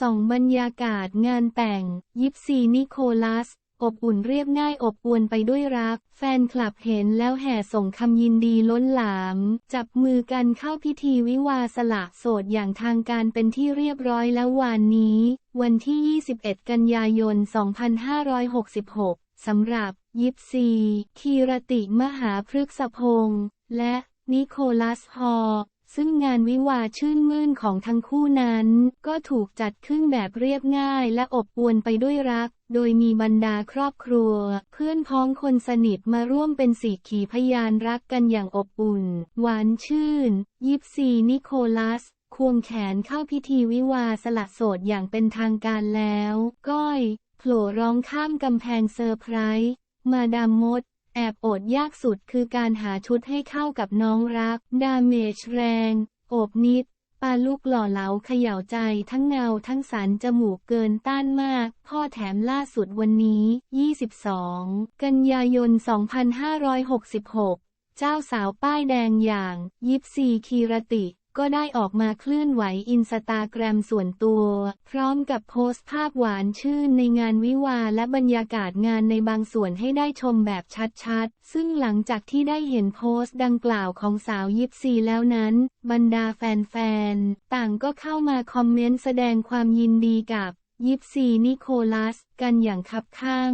ส่องบรรยากาศงานแต่ง ยิปซีนิโคลัส อบอุ่นเรียบง่ายอบอวลไปด้วยรัก แฟนคลับเห็นแล้วแห่ส่งคำยินดีล้นหลาม จับมือกันเข้าพิธีวิวาสละโสดอย่างทางการเป็นที่เรียบร้อยแล้ววันนี้ วันที่ 21 กันยายน 2566 สำหรับ ยิปซี คีรติมหาพฤกษพงษ์และนิโคลัสฮอ ซึ่งงานวิวาชื่นมื่นของทั้งคู่นั้น ก็ถูกจัดขึ้นแบบเรียบง่ายและอบอวลไปด้วยรัก โดยมีบรรดาครอบครัว เพื่อนพ้องคนสนิทมาร่วมเป็นสีขีพยานรักกันอย่างอบอุ่น หวานชื่น ยิปซีนิโคลัสควงแขนเข้าพิธีวิวาสละโสดอย่างเป็นทางการแล้ว ก้อยโผล่ร้องข้ามกำแพงเซอร์ไพรส์มาดามมด แอบโอดยากสุดคือการหาชุดให้เข้ากับน้องรัก ดาเมจแรง โอบนิด ปลาลูกหล่อเหลาเขย่าใจทั้งเงาทั้งสันจมูกเกินต้านมากพ่อแถมล่าสุดวันนี้ 22 กันยายน 2566 เจ้าสาวป้ายแดงอย่าง ยิปซีคีรติ ก็ได้ออกมาเคลื่อนไหวอินสตาแกรมส่วนตัว พร้อมกับโพสต์ภาพหวานชื่นในงานวิวาและบรรยากาศงานในบางส่วนให้ได้ชมแบบชัดๆ ซึ่งหลังจากที่ได้เห็นโพสต์ดังกล่าวของสาวยิปซีแล้วนั้น บรรดาแฟนๆ ต่างก็เข้ามาคอมเมนต์แสดงความยินดีกับยิปซีนิโคลัส กันอย่างคับข้าง